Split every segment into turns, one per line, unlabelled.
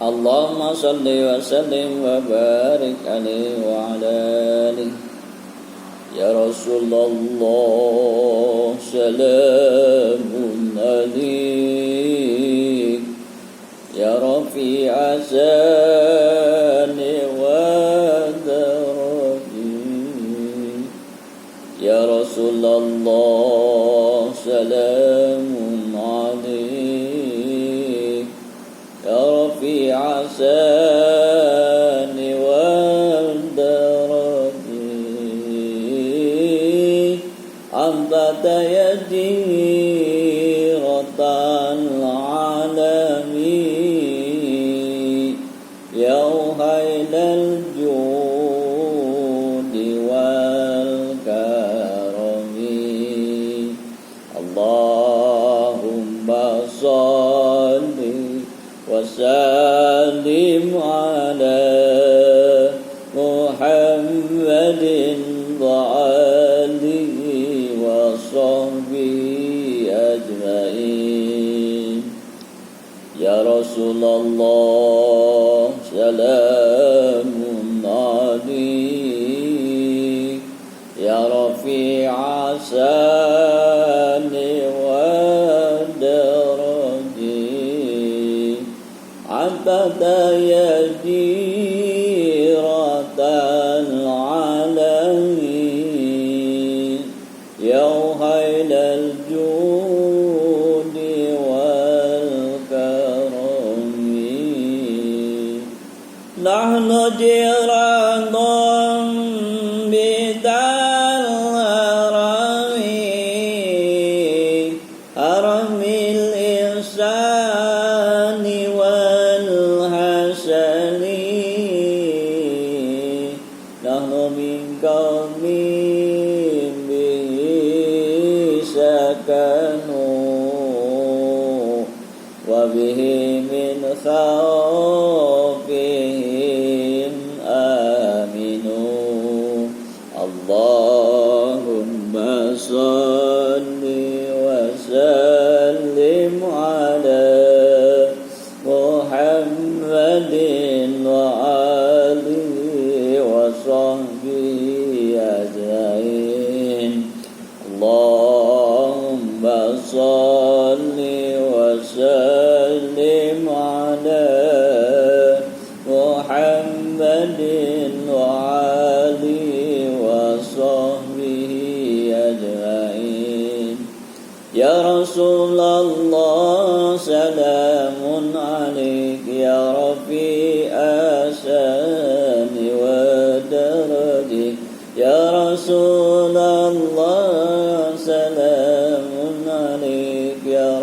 اللهم صل وسلم وبارك عليه وعلى آله. يا رسول الله سلام عليك. يا رفيع سان ودرجي يا رسول الله سلام عليك رفيع سان والدرجي أنت وسلم على محمد وآله وصحبه أجمعين. يا رسول الله سلام عليك. يا رفيع سان عدد يديرة العالمين يا هيل الجود والكرم. نحن جيران سكنوا وبه من خوفهم آمنوا. اللهم صل وسلم على على محمد وعلي وصحبه أجمعين. يا رسول الله سلام عليك يا رفيع أسان ودرجي يا رسول الله سلام عليك يا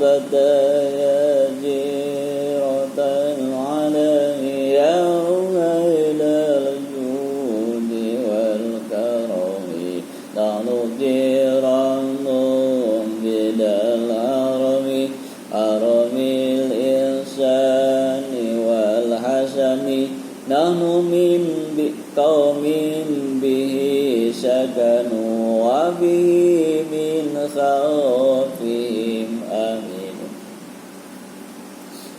أبد يا جيرة العالم يا غير الجود والكرم. نحن جيران بلا العرم حرم الإنسان والحسن نحن من قوم به سكنوا وبه من خوفهم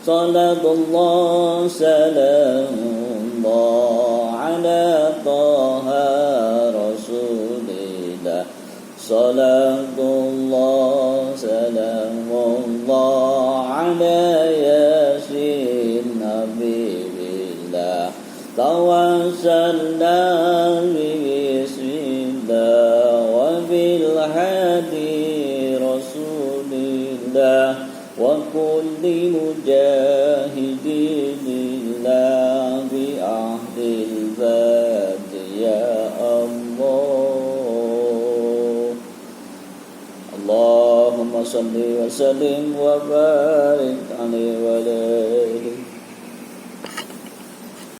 صلاة الله سلام الله على طه رسول الله. صلاة الله سلام الله على اللهم صل وسلم وبارك عليه وعلى آله